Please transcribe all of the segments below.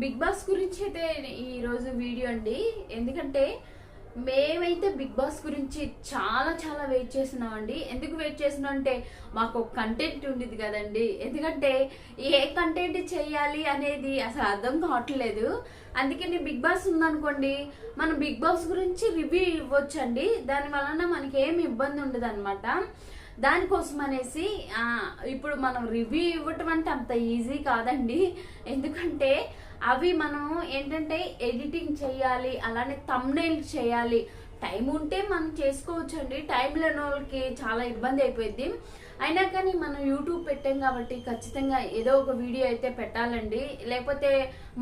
Big Boss గురించి అయితే ఈరోజు వీడియో అండి. ఎందుకంటే మేమైతే బిగ్ బాస్ గురించి చాలా చాలా వెయిట్ చేస్తున్నామండి. ఎందుకు వెయిట్ చేస్తున్నాం అంటే మాకు ఒక కంటెంట్ ఉండేది కదండి. ఎందుకంటే ఏ కంటెంట్ చేయాలి అనేది అసలు అర్థం కావట్లేదు. అందుకని బిగ్ బాస్ ఉందనుకోండి మనం బిగ్ బాస్ గురించి రివ్యూ ఇవ్వచ్చండి. దాని వలన మనకి ఏమి ఇబ్బంది ఉండదు అనమాట దానికోసం అనేసి ఇప్పుడు మనం రివ్యూ ఇవ్వటం అంటే అంత ఈజీ కాదండి. ఎందుకంటే అవి మనం ఏంటంటే ఎడిటింగ్ చేయాలి అలానే తమ్నైల్ చేయాలి. టైం ఉంటే మనం చేసుకోవచ్చు అండి టైం లేని వాళ్ళకి చాలా ఇబ్బంది అయిపోయింది అయినా కానీ మనం యూట్యూబ్ పెట్టాం కాబట్టి ఖచ్చితంగా ఏదో ఒక వీడియో అయితే పెట్టాలండి. లేకపోతే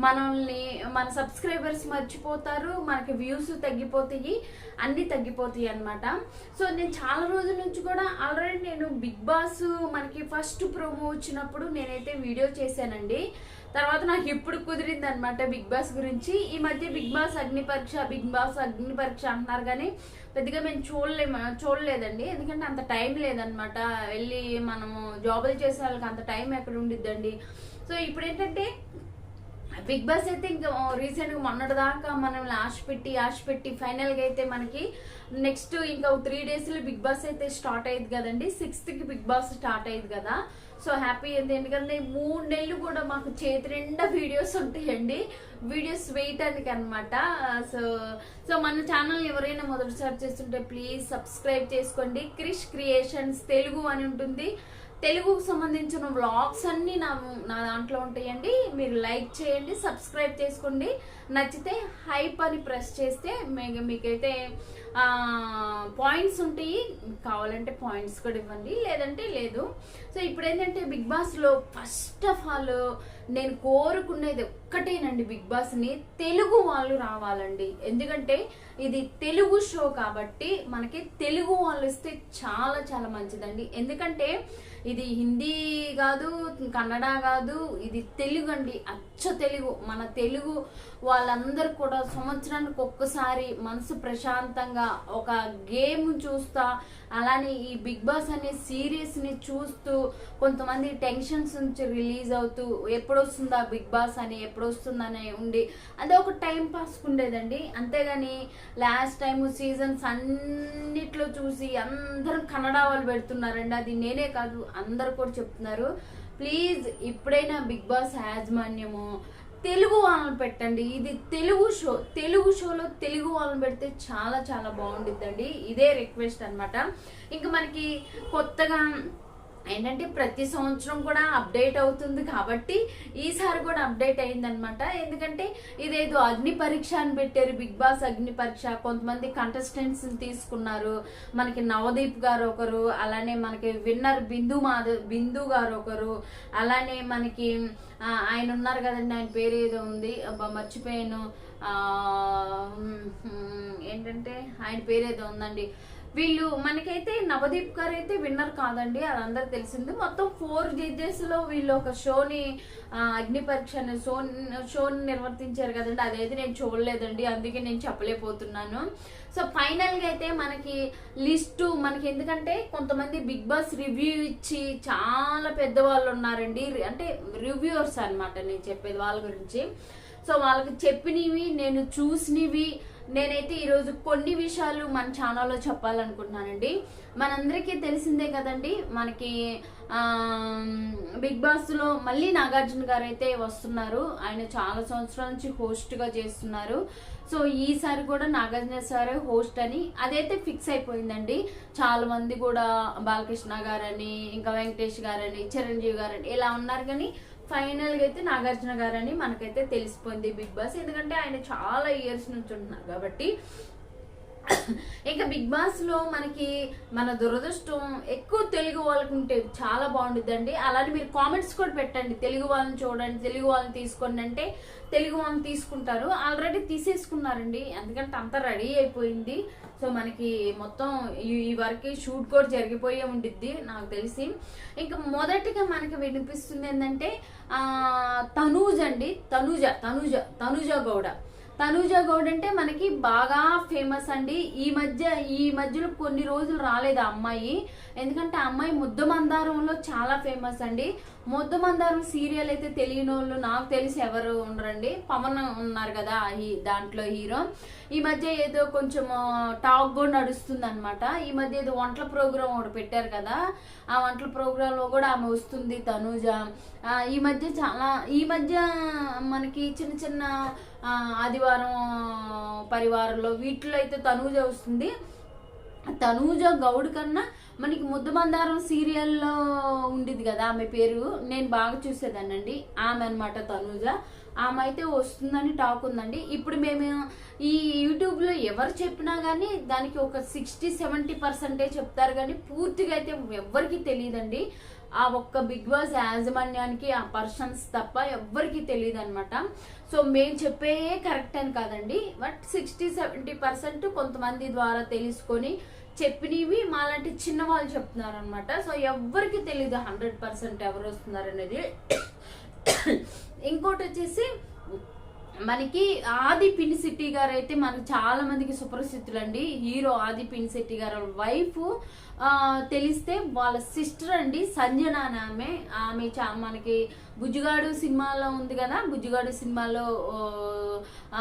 మనల్ని మన సబ్స్క్రైబర్స్ మర్చిపోతారు మనకి వ్యూస్ తగ్గిపోతాయి అన్నీ తగ్గిపోతాయి అన్నమాట. సో నేను చాలా రోజుల నుంచి కూడా ఆల్రెడీ నేను బిగ్ బాస్ మనకి ఫస్ట్ ప్రోమో వచ్చినప్పుడు నేనైతే వీడియో చేశానండి. తర్వాత నాకు ఇప్పుడు కుదిరింది అనమాట బిగ్ బాస్ గురించి. ఈ మధ్య బిగ్ బాస్ అగ్ని పరీక్ష బిగ్ బాస్ అగ్ని పరీక్ష అంటున్నారు కానీ పెద్దగా మేము చూడలేము చూడలేదండి. ఎందుకంటే అంత టైం లేదనమాట వెళ్ళి మనము జాబులు చేసే వాళ్ళకి అంత టైం ఎక్కడ ఉండిద్దండి. సో ఇప్పుడు ఏంటంటే బిగ్ బాస్ అయితే ఇంకా రీసెంట్గా మొన్నటిదాకా మొన్నటి దాకా మనం ఆశ పెట్టి ఆశ పెట్టి ఫైనల్గా అయితే మనకి నెక్స్ట్ ఇంకా త్రీ డేస్లో బిగ్ బాస్ అయితే స్టార్ట్ అయ్యింది కదండి. సిక్స్త్కి బిగ్ బాస్ స్టార్ట్ అయ్యింది కదా. సో హ్యాపీ అయింది ఎందుకంటే మూడు నెలలు కూడా మాకు చేతి నిండా వీడియోస్ ఉంటాయండి. వీడియోస్ వేయటానికి అనమాట సో సో మన ఛానల్ ఎవరైనా మొదటిసారి చేస్తుంటే ప్లీజ్ సబ్స్క్రైబ్ చేసుకోండి. క్రిష్ క్రియేషన్స్ తెలుగు అని ఉంటుంది. తెలుగుకు సంబంధించిన వ్లాగ్స్ అన్నీ నా నా దాంట్లో ఉంటాయండి. మీరు లైక్ చేయండి సబ్స్క్రైబ్ చేసుకోండి. నచ్చితే హైప్ అని ప్రెస్ చేస్తే మీకు మీకైతే పాయింట్స్ ఉంటాయి. కావాలంటే పాయింట్స్ కూడా ఇవ్వండి లేదంటే లేదు. సో ఇప్పుడు ఏంటంటే బిగ్ బాస్లో ఫస్ట్ ఆఫ్ ఆల్ నేను కోరుకునేది ఒక్కటేనండి బిగ్ బాస్ని. తెలుగు వాళ్ళు రావాలండి. ఎందుకంటే ఇది తెలుగు షో కాబట్టి మనకి తెలుగు వాళ్ళు ఇస్తే చాలా చాలా మంచిదండి. ఎందుకంటే ఇది హిందీ కాదు కన్నడ కాదు ఇది తెలుగు అండి. అచ్చ తెలుగు. మన తెలుగు వాళ్ళందరూ కూడా సంవత్సరానికి ఒక్కసారి మనసు ప్రశాంతంగా ఒక గేమ్ చూస్తా అలానే ఈ బిగ్ బాస్ అనే సిరీస్ని చూస్తూ కొంతమంది టెన్షన్స్ నుంచి రిలీజ్ అవుతూ ఎప్పుడొస్తుందా బిగ్ బాస్ అని ఎప్పుడొస్తుందని ఉండి అదే ఒక టైం పాస్ ఉండేదండి. అంతేగాని లాస్ట్ టైం సీజన్స్ అన్నిట్లో చూసి అందరం కన్నడ వాళ్ళు పెడుతున్నారండి. అది నేనే కాదు అందరు కూడా చెప్తున్నారు. ప్లీజ్ ఇప్పుడైనా బిగ్ బాస్ యాజమాన్యము తెలుగు వాళ్ళని పెట్టండి. ఇది తెలుగు షో తెలుగు షోలో తెలుగు వాళ్ళని పెడితే చాలా చాలా బాగుండిద్దండి. ఇదే రిక్వెస్ట్ అన్నమాట. ఇంకా మనకి కొత్తగా ఏంటంటే ప్రతి సంవత్సరం కూడా అప్డేట్ అవుతుంది కాబట్టి ఈసారి కూడా అప్డేట్ అయిందనమాట ఎందుకంటే ఇదేదో అగ్ని పరీక్ష అని పెట్టారు. బిగ్ బాస్ అగ్ని పరీక్ష. కొంతమంది కంటెస్టెంట్స్ తీసుకున్నారు. మనకి నవదీప్ గారు ఒకరు అలానే మనకి విన్నర్ బిందు మాధవ్ బిందు గారు ఒకరు అలానే మనకి ఆయన ఉన్నారు కదండి ఆయన పేరు ఏదో ఉంది. అబ్బా మర్చిపోయాను. ఏంటంటే ఆయన పేరు ఏదో ఉందండి. వీళ్ళు మనకైతే నవదీప్ గారు అయితే విన్నర్ కాదండి అది అందరు తెలిసింది. మొత్తం ఫోర్ జడ్జెస్లో వీళ్ళు ఒక షోని ఆ, అగ్ని పరీక్ష అనే షో షోని నిర్వర్తించారు కదండి. అదైతే నేను చూడలేదండి అందుకే నేను చెప్పలేకపోతున్నాను. సో ఫైనల్గా అయితే మనకి లిస్టు మనకి ఎందుకంటే కొంతమంది బిగ్ బాస్ రివ్యూ ఇచ్చి చాలా పెద్దవాళ్ళు ఉన్నారండి. అంటే రివ్యూవర్స్ అనమాట నేను చెప్పేది వాళ్ళ గురించి. సో వాళ్ళకి చెప్పినవి నేను చూసినవి నేనైతే ఈరోజు కొన్ని విషయాలు మన ఛానల్లో చెప్పాలనుకుంటున్నానండి. మనందరికీ తెలిసిందే కదండి మనకి బిగ్ బాస్లో మళ్ళీ నాగార్జున గారు అయితే వస్తున్నారు. ఆయన చాలా సంవత్సరాల నుంచి హోస్ట్గా చేస్తున్నారు. సో ఈసారి కూడా నాగార్జున సారే హోస్ట్ అని అదైతే ఫిక్స్ అయిపోయిందండి. చాలా మంది కూడా బాలకృష్ణ గారని ఇంకా వెంకటేష్ గారని చిరంజీవి గారని ఇలా ఉన్నారు కానీ ఫైనల్గా అయితే నాగార్జున గారని మనకైతే తెలిసిపోయింది బిగ్ బాస్. ఎందుకంటే ఆయన చాలా ఇయర్స్ నుంచి ఉంటున్నారు కాబట్టి ఇంకా బిగ్ బాస్లో మనకి మన దురదృష్టం ఎక్కువ తెలుగు వాళ్ళకు ఉంటే చాలా బాగుంటుందండి అలానే మీరు కామెంట్స్ కూడా పెట్టండి. తెలుగు వాళ్ళని చూడండి తెలుగు వాళ్ళని తీసుకోండి అంటే తెలుగు వాళ్ళని తీసుకుంటారు. ఆల్రెడీ తీసేసుకున్నారండి. ఎందుకంటే అంతా రెడీ అయిపోయింది. సో మనకి మొత్తం ఈ వరకు షూట్ కూడా జరిగిపోయే ఉండిద్ది నాకు తెలిసి. ఇంకా మొదటిగా మనకి వినిపిస్తుంది ఏంటంటే తనూజ్ అండి. తనూజ తనుజ తనూజ గౌడ. తనూజ గౌడ్ అంటే మనకి బాగా ఫేమస్ అండి. ఈ మధ్య ఈ మధ్యలో కొన్ని రోజులు రాలేదు ఆ అమ్మాయి. ఎందుకంటే ఆ అమ్మాయి ముద్ద మందారంలో చాలా ఫేమస్ అండి. మొద్దు మందారం సీరియల్ అయితే తెలియని వాళ్ళు నాకు తెలిసి ఎవరు ఉండరండి. పవన్ ఉన్నారు కదా ఈ దాంట్లో హీరో. ఈ మధ్య ఏదో కొంచెం టాక్ కూడా నడుస్తుంది అనమాట ఈ మధ్య ఏదో వంటల ప్రోగ్రామ్ ఒకటి పెట్టారు కదా. ఆ వంటల ప్రోగ్రామ్లో కూడా ఆమె వస్తుంది తనూజ. ఈ మధ్య చాలా ఈ మధ్య మనకి చిన్న చిన్న ఆదివారం పరివారంలో వీటిలో అయితే తనూజ వస్తుంది. తనూజ గౌడ్ కన్నా మనకి ముద్దమందారం సీరియల్లో ఉండేది కదా ఆమె పేరు. నేను బాగా చూసేదానండి ఆమె అనమాట తనూజ. ఆమె అయితే వస్తుందని టాక్ ఉందండి. ఇప్పుడు మేము ఈ యూట్యూబ్లో ఎవరు చెప్పినా కానీ దానికి ఒక సిక్స్టీ సెవెంటీ పర్సెంటే చెప్తారు కానీ పూర్తిగా అయితే ఎవ్వరికి తెలియదండి. ఆ ఒక్క బిగ్ బాస్ యాజమాన్యానికి ఆ పర్సన్స్ తప్ప ఎవ్వరికి తెలియదు అనమాట సో మేము చెప్పే కరెక్ట్ అని కాదండి. బట్ సిక్స్టీ సెవెంటీ పర్సెంట్ కొంతమంది ద్వారా తెలుసుకొని చెప్పినవి మాలాంటి చిన్న వాళ్ళు చెప్తున్నారు అనమాట సో ఎవ్వరికి తెలియదు హండ్రెడ్ పర్సెంట్ ఎవరు వస్తున్నారు అనేది ఇంకోటి వచ్చేసి మనకి ఆది పినిశెట్టి గారు అయితే మనకు చాలా మందికి సుప్రసిద్ధులండి. హీరో ఆది పినిశెట్టి గారు వైఫ్ తెలిస్తే వాళ్ళ సిస్టర్ అండి సంజన అని ఆమె. ఆమె చా- మనకి బుజ్జుగాడు సినిమాలో ఉంది కదా బుజ్జుగాడు సినిమాలో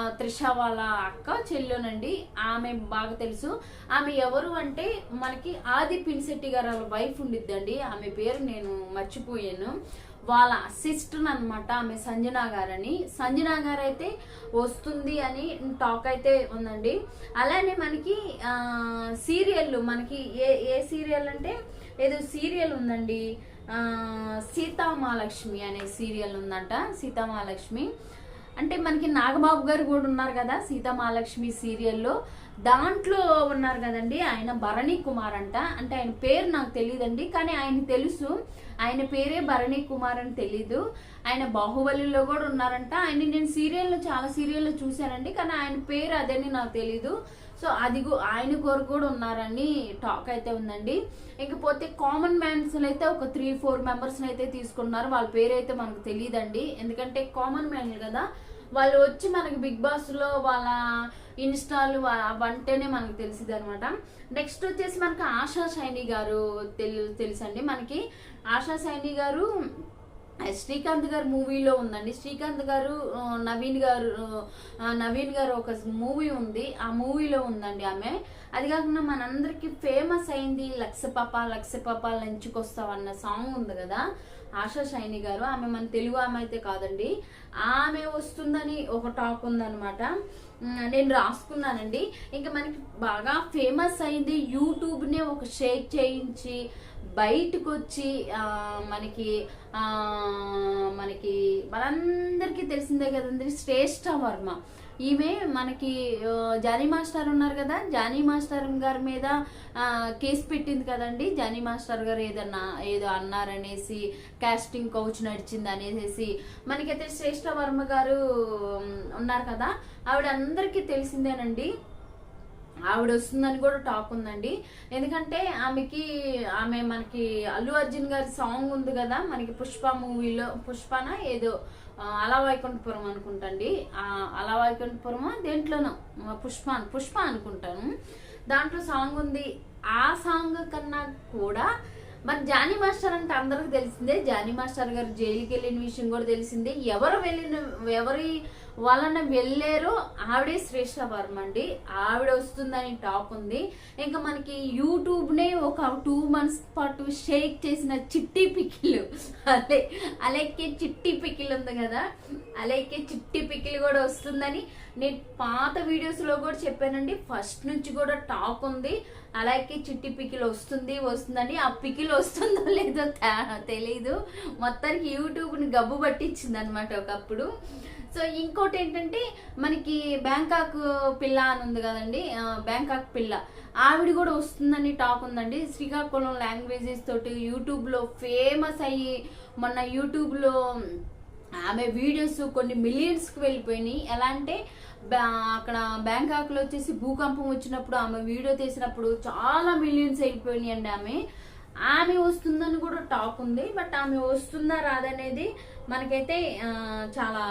త్రిష వాళ్ళ అక్క చెల్లెనండి. ఆమె బాగా తెలుసు. ఆమె ఎవరు అంటే మనకి ఆది పిన్సెట్టి గారు వాళ్ళ వైఫ్ ఉండిద్దండి. ఆమె పేరు నేను మర్చిపోయాను. వాళ్ళ అసిస్టెంట్ అనమాట ఆమె సంజన గారని. సంజన గారు అయితే వస్తుంది అని టాక్ అయితే ఉందండి. అలానే మనకి సీరియల్ మనకి ఏ ఏ సీరియల్ అంటే ఏదో సీరియల్ ఉందండి. సీతామహాలక్ష్మి అనే సీరియల్ ఉందంట సీతామహాలక్ష్మి. అంటే మనకి నాగబాబు గారు కూడా ఉన్నారు కదా సీతామహాలక్ష్మి సీరియల్లో. దాంట్లో ఉన్నారు కదండి ఆయన భరణి కుమార్ అంట. అంటే ఆయన పేరు నాకు తెలియదండి కానీ ఆయన తెలుసు. ఆయన పేరే భరణి కుమార్ అని తెలీదు. ఆయన బాహుబలిలో కూడా ఉన్నారంట. ఆయన నేను సీరియల్లో చాలా సీరియల్లో చూశానండి కానీ ఆయన పేరు అదని నాకు తెలీదు. సో అది ఆయన కొరకు కూడా ఉన్నారని టాక్ అయితే ఉందండి. ఇకపోతే కామన్ మ్యాన్స్ని అయితే ఒక త్రీ ఫోర్ మెంబర్స్ని అయితే తీసుకున్నారు. వాళ్ళ పేరు అయితే మనకు తెలియదండి ఎందుకంటే కామన్ మ్యాన్లు కదా వాళ్ళు వచ్చి మనకి బిగ్ బాస్లో వాళ్ళ ఇన్స్టాల్ అవంటేనే మనకు తెలిసింది అనమాట నెక్స్ట్ వచ్చేసి మనకి ఆశా సైని గారు తెలు తెలుసండి మనకి. ఆశా సైని గారు శ్రీకాంత్ గారు మూవీలో ఉందండి. శ్రీకాంత్ గారు నవీన్ గారు నవీన్ గారు ఒక మూవీ ఉంది. ఆ మూవీలో ఉందండి ఆమె. అది కాకుండా మనందరికీ ఫేమస్ అయింది లక్ష పాప లక్ష పాప లంచుకొస్తావు అన్న సాంగ్ ఉంది కదా ఆశా షైని గారు. ఆమె మన తెలుగు ఆమె అయితే కాదండి. ఆమె వస్తుందని ఒక టాక్ ఉందన్నమాట. నేను రాసుకున్నానండి. ఇంకా మనకి బాగా ఫేమస్ అయింది యూట్యూబ్నే ఒక షేక్ చేయించి బయటకు వచ్చి మనకి మనకి మనందరికీ తెలిసిందే కదండి శ్రేష్ఠ వర్మ. ఈమె మనకి జానీ మాస్టర్ ఉన్నారు కదా జానీ మాస్టర్ గారి మీద కేసు పెట్టింది కదండి. జానీ మాస్టర్ గారు ఏదన్నా ఏదో అన్నారనేసి కాస్టింగ్ కౌచ్ నడిచింది అనేసి మనకైతే శ్రేష్ఠ వర్మ గారు ఉన్నారు కదా. ఆవిడ అందరికీ తెలిసిందేనండి. ఆవిడ వస్తుందని కూడా టాక్ ఉందండి. ఎందుకంటే ఆమెకి ఆమె మనకి అల్లు అర్జున్ గారి సాంగ్ ఉంది కదా. మనకి పుష్ప మూవీలో పుష్పన ఏదో అలా వైకుంఠపురం అనుకుంటండి. అలా వైకుంఠపురం దేంట్లోనో పుష్ప పుష్ప అనుకుంటాను. దాంట్లో సాంగ్ ఉంది. ఆ సాంగ్ కన్నా కూడా మరి జానీ మాస్టర్ అంటే అందరికి తెలిసిందే. జానీ మాస్టర్ గారు జైలుకి వెళ్ళిన విషయం కూడా తెలిసిందే. ఎవరు వెళ్ళిన ఎవరి వలన వెళ్ళారు. ఆవిడే శ్రేష్ఠ వర్మ అండి. ఆవిడ వస్తుందని టాక్ ఉంది. ఇంకా మనకి యూట్యూబ్ నే ఒక టూ మంత్స్ పాటు షేక్ చేసిన చిట్టి పికిల్. అదే అలాగే చిట్టి పికిల్ ఉంది కదా. అలాగే చిట్టి పికిల్ కూడా వస్తుందని నేను పాత వీడియోస్లో కూడా చెప్పానండి. ఫస్ట్ నుంచి కూడా టాక్ ఉంది. అలాగే చిట్టి పికిల్ వస్తుంది వస్తుందని. ఆ పికిల్ వస్తుందో లేదో తెలీదు. మొత్తానికి యూట్యూబ్ని గబ్బు పట్టించింది అనమాట ఒకప్పుడు. సో ఇంకోటి ఏంటంటే మనకి బ్యాంకాక్ పిల్ల అని ఉంది కదండి బ్యాంకాక్ పిల్ల. ఆవిడ కూడా వస్తుందని టాక్ ఉందండి. శ్రీకాకుళం లాంగ్వేజెస్ తోటి యూట్యూబ్లో ఫేమస్ అయ్యి మొన్న యూట్యూబ్లో ఆమె వీడియోస్ కొన్ని మిలియన్స్కి వెళ్ళిపోయినాయి. ఎలా అంటే అక్కడ బ్యాంకాక్లో వచ్చేసి భూకంపం వచ్చినప్పుడు ఆమె వీడియో తీసినప్పుడు చాలా మిలియన్స్ అయిపోయినాయి అండి ఆమె. ఆమె వస్తుందని కూడా టాక్ ఉంది బట్ ఆమె వస్తుందా రాదనేది మనకైతే చాలా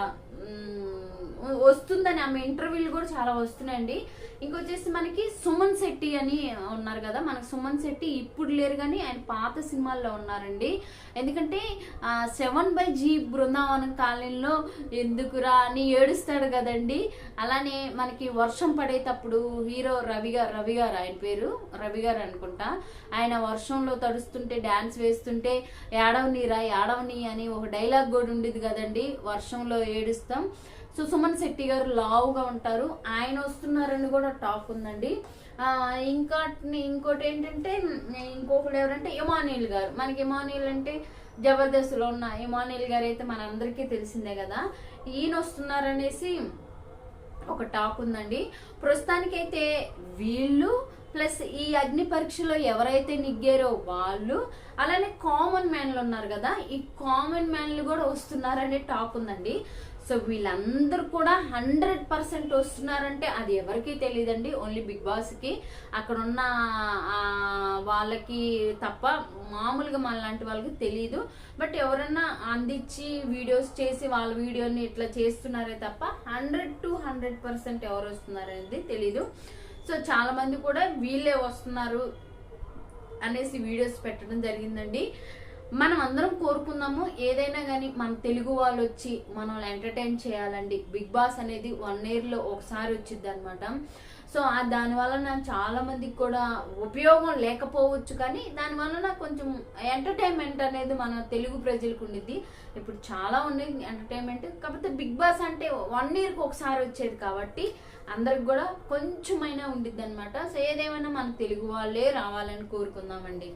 వస్తుందని ఆమె ఇంటర్వ్యూలు కూడా చాలా వస్తున్నాయండి. ఇంకొచ్చేసి మనకి సుమన్ శెట్టి అని ఉన్నారు కదా మనకు సుమన్ శెట్టి ఇప్పుడు లేరు కానీ ఆయన పాత సినిమాల్లో ఉన్నారండి. ఎందుకంటే సెవెన్ బై జీ బృందావనం కాలనీలో ఎందుకురా అని ఏడుస్తాడు కదండి. అలానే మనకి వర్షం పడేటప్పుడు హీరో రవి గారు రవి గారు ఆయన పేరు రవి గారు అనుకుంటా ఆయన వర్షంలో తడుస్తుంటే డాన్స్ వేస్తుంటే ఏడవనీరా ఏడవని అని ఒక డైలాగ్ కూడా ఉండేది కదండి. వర్షంలో ఏడుస్తాం. సో సుమన్ శెట్టి గారు లావుగా ఉంటారు. ఆయన వస్తున్నారని కూడా టాక్ ఉందండి. ఇంకా ఇంకోటి ఏంటంటే ఇంకొకటి ఎవరంటే ఇమానియల్ గారు. మనకి ఇమానియల్ అంటే జబర్దస్త్లో ఉన్న ఇమానియల్ గారు అయితే మనందరికీ తెలిసిందే కదా. ఈయన వస్తున్నారనేసి ఒక టాక్ ఉందండి. ప్రస్తుతానికైతే వీళ్ళు ప్లస్ ఈ అగ్ని పరీక్షలో ఎవరైతే నిగ్గారో వాళ్ళు అలానే కామన్ మ్యాన్లు ఉన్నారు కదా ఈ కామన్ మ్యాన్లు కూడా వస్తున్నారనే టాక్ ఉందండి. సో వీళ్ళందరూ కూడా హండ్రెడ్ పర్సెంట్ వస్తున్నారంటే అది ఎవరికీ తెలియదండి ఓన్లీ బిగ్ బాస్కి. అక్కడ ఉన్న వాళ్ళకి తప్ప మామూలుగా మన లాంటి వాళ్ళకి తెలియదు బట్ ఎవరన్నా అందించి వీడియోస్ చేసి వాళ్ళ వీడియోని ఇట్లా చేస్తున్నారే తప్ప హండ్రెడ్ టు హండ్రెడ్ పర్సెంట్ ఎవరు వస్తున్నారనేది తెలీదు. సో చాలామంది కూడా వీళ్ళే వస్తున్నారు అనేసి వీడియోస్ పెట్టడం జరిగిందండి. మనం అందరం కోరుకుందాము ఏదైనా కానీ మన తెలుగు వాళ్ళు వచ్చి మనల్ని ఎంటర్టైన్ చేయాలండి. బిగ్ బాస్ అనేది వన్ ఇయర్లో ఒకసారి వచ్చింది అనమాట సో ఆ దానివల్ల నాకు చాలా మందికి కూడా ఉపయోగం లేకపోవచ్చు కానీ దాని వలన కొంచెం ఎంటర్టైన్మెంట్ అనేది మన తెలుగు ప్రజలకు ఉండిద్ది. ఇప్పుడు చాలా ఉన్నాయి ఎంటర్టైన్మెంట్ కాకపోతే బిగ్ బాస్ అంటే వన్ ఇయర్కి ఒకసారి వచ్చేది కాబట్టి అందరికి కూడా కొంచెమైనా ఉండిద్ది అనమాట సో ఏదేమైనా మన తెలుగు వాళ్ళే రావాలని కోరుకుందామండి.